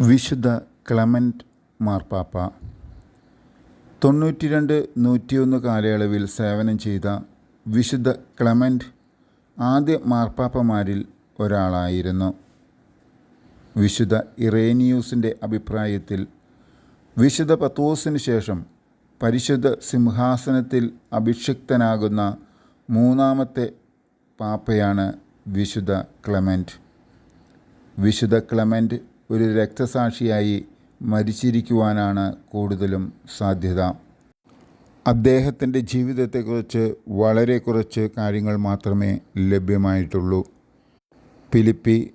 വിശുദ്ധ ക്ലമന്റ് മാർപ്പാപ്പ. തൊണ്ണൂറ്റി രണ്ട് നൂറ്റിയൊന്ന് കാലയളവിൽ സേവനം ചെയ്ത വിശുദ്ധ ക്ലമന്റ് ആദ്യ മാർപ്പാപ്പമാരിൽ ഒരാളായിരുന്നു. വിശുദ്ധ ഇറേനിയൂസിന്റെ അഭിപ്രായത്തിൽ വിശുദ്ധ പത്തോസിന് ശേഷം പരിശുദ്ധ സിംഹാസനത്തിൽ അഭിഷിക്തനാകുന്ന മൂന്നാമത്തെ പാപ്പയാണ് വിശുദ്ധ ക്ലമന്റ് വിശുദ്ധ ക്ലെമന്റ് ഒരു രക്തസാക്ഷിയായി മരിച്ചിരിക്കുവാനാണ് കൂടുതലും സാധ്യത. അദ്ദേഹത്തിന്റെ ജീവിതത്തെക്കുറിച്ച് വളരെ കുറച്ച് കാര്യങ്ങൾ മാത്രമേ ലഭ്യമായിട്ടുള്ളൂ. ഫിലിപ്പി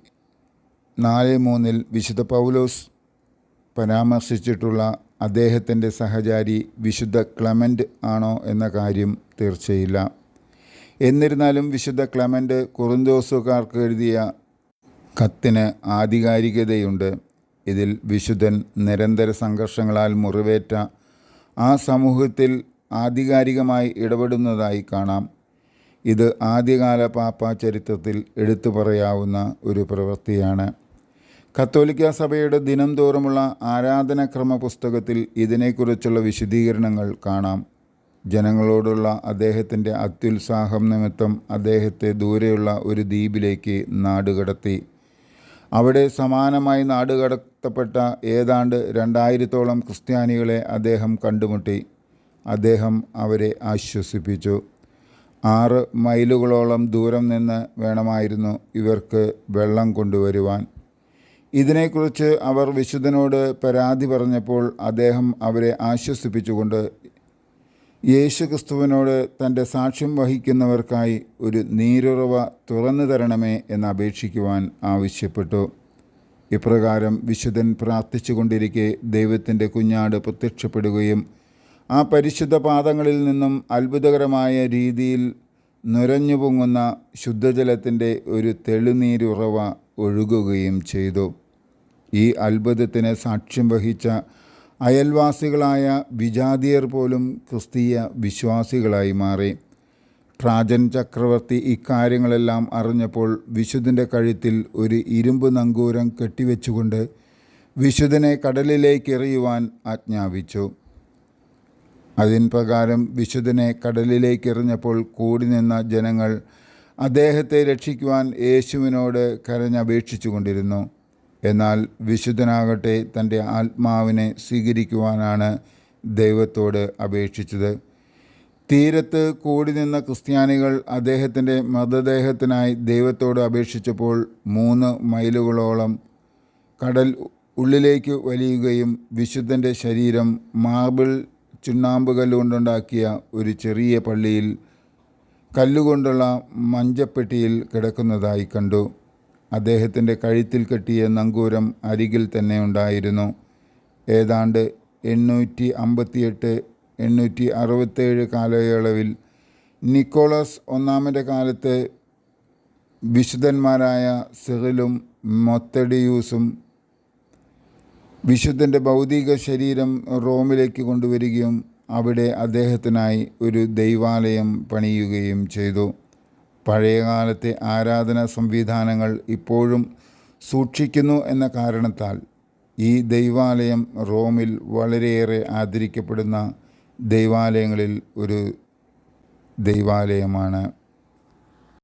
നാല് മൂന്നിൽ വിശുദ്ധ പൗലോസ് പരാമർശിച്ചിട്ടുള്ള അദ്ദേഹത്തിന്റെ സഹചാരി വിശുദ്ധ ക്ലമന്റ് ആണോ എന്ന കാര്യം തീർച്ചയില്ല. എന്നിരുന്നാലും വിശുദ്ധ ക്ലമന്റ് കുറുന്തോസുകാർക്ക് എഴുതിയ കത്തിന് ആധികാരികതയുണ്ട്. ഇതിൽ വിശുദ്ധൻ നിരന്തര സംഘർഷങ്ങളാൽ മുറിവേറ്റ ആ സമൂഹത്തിൽ ആധികാരികമായി ഇടപെടുന്നതായി കാണാം. ഇത് ആദ്യകാല പാപ്പ ചരിത്രത്തിൽ എടുത്തു പറയാവുന്ന ഒരു പ്രവൃത്തിയാണ്. കത്തോലിക്ക സഭയുടെ ദിനം തോറുമുള്ള ആരാധനക്രമ പുസ്തകത്തിൽ ഇതിനെക്കുറിച്ചുള്ള വിശദീകരണങ്ങൾ കാണാം. ജനങ്ങളോടുള്ള അദ്ദേഹത്തിന്റെ അത്യുത്സാഹം നിമിത്തം അദ്ദേഹത്തെ ദൂരെയുള്ള ഒരു ദ്വീപിലേക്ക് നാടുകടത്തി. അവിടെ സമാനമായി നാടുകടത്തപ്പെട്ട ഏതാണ്ട് രണ്ടായിരത്തോളം ക്രിസ്ത്യാനികളെ അദ്ദേഹം കണ്ടുമുട്ടി. അദ്ദേഹം അവരെ ആശ്വസിപ്പിച്ചു. ആറ് മൈലുകളോളം ദൂരം നിന്ന് വേണമായിരുന്നു ഇവർക്ക് വെള്ളം കൊണ്ടുവരുവാൻ. ഇതിനെക്കുറിച്ച് അവർ വിശുദ്ധനോട് പരാതി പറഞ്ഞപ്പോൾ അദ്ദേഹം അവരെ ആശ്വസിപ്പിച്ചുകൊണ്ട് യേശു ക്രിസ്തുവിനോട് തന്റെ സാക്ഷ്യം വഹിക്കുന്നവർക്കായി ഒരു നീരുറവ തുറന്നു തരണമേ എന്ന് അപേക്ഷിക്കുവാൻ ആവശ്യപ്പെട്ടു. ഇപ്രകാരം വിശുദ്ധൻ പ്രാർത്ഥിച്ചുകൊണ്ടിരിക്കെ ദൈവത്തിന്റെ കുഞ്ഞാട് പ്രത്യക്ഷപ്പെടുകയും ആ പരിശുദ്ധ പാദങ്ങളിൽ നിന്നും അത്ഭുതകരമായ രീതിയിൽ നുരഞ്ഞു പൊങ്ങുന്ന ശുദ്ധജലത്തിന്റെ ഒരു തെളിനീരുറവ ഒഴുകുകയും ചെയ്തു. ഈ അത്ഭുതത്തിന് സാക്ഷ്യം വഹിച്ച അയൽവാസികളായ വിജാതിയർ പോലും ക്രിസ്തീയ വിശ്വാസികളായി മാറി. ട്രാജൻ ചക്രവർത്തി ഇക്കാര്യങ്ങളെല്ലാം അറിഞ്ഞപ്പോൾ വിശുദ്ധന്റെ കഴുത്തിൽ ഒരു ഇരുമ്പ് നങ്കൂരം കെട്ടിവെച്ചുകൊണ്ട് വിശുദ്ധനെ കടലിലേക്ക് എറിയുവാൻ ആജ്ഞാപിച്ചു. അതിൻ പ്രകാരം വിശുദ്ധനെ കടലിലേക്ക് എറിഞ്ഞപ്പോൾ കൂടി നിന്ന ജനങ്ങൾ അദ്ദേഹത്തെ രക്ഷിക്കുവാൻ യേശുവിനോട് കരഞ്ഞപേക്ഷിച്ചു കൊണ്ടിരുന്നു എന്നാൽ വിശുദ്ധനാകട്ടെ തന്റെ ആത്മാവിനെ സ്വീകരിക്കുവാനാണ് ദൈവത്തോട് അപേക്ഷിച്ചത്. തീരത്ത് കൂടി നിന്ന ക്രിസ്ത്യാനികൾ അദ്ദേഹത്തിന്റെ മൃതദേഹത്തിനായി ദൈവത്തോട് അപേക്ഷിച്ചപ്പോൾ മൂന്ന് മൈലുകളോളം കടൽ ഉള്ളിലേക്ക് വലിയുകയും വിശുദ്ധന്റെ ശരീരം മാർബിൾ ചുണ്ണാമ്പ് കല്ലുകൊണ്ടുണ്ടാക്കിയ ഒരു ചെറിയ പള്ളിയിൽ കല്ലുകൊണ്ടുള്ള മഞ്ചപ്പെട്ടിയിൽ കിടക്കുന്നതായി കണ്ടു. അദ്ദേഹത്തിന്റെ കഴുത്തിൽ കെട്ടിയ നങ്കൂരം അരികിൽ തന്നെ ഉണ്ടായിരുന്നു. ഏതാണ്ട് എണ്ണൂറ്റി അമ്പത്തിയെട്ട് എണ്ണൂറ്റി അറുപത്തേഴ് കാലയളവിൽ നിക്കോളസ് ഒന്നാമന്റെ കാലത്ത് വിശുദ്ധന്മാരായ സെഹലും മൊത്തഡിയൂസും വിശുദ്ധന്റെ ഭൗതിക ശരീരം റോമിലേക്ക് കൊണ്ടുവരികയും അവിടെ അദ്ദേഹത്തിനായി ഒരു ദൈവാലയം പണിയുകയും ചെയ്തു. പഴയകാലത്തെ ആരാധനാ സംവിധാനങ്ങൾ ഇപ്പോഴും സൂക്ഷിക്കുന്നു എന്ന കാരണത്താൽ ഈ ദൈവാലയം റോമിൽ വളരെയേറെ ആദരിക്കപ്പെടുന്ന ദൈവാലയങ്ങളിൽ ഒരു ദൈവാലയമാണ്.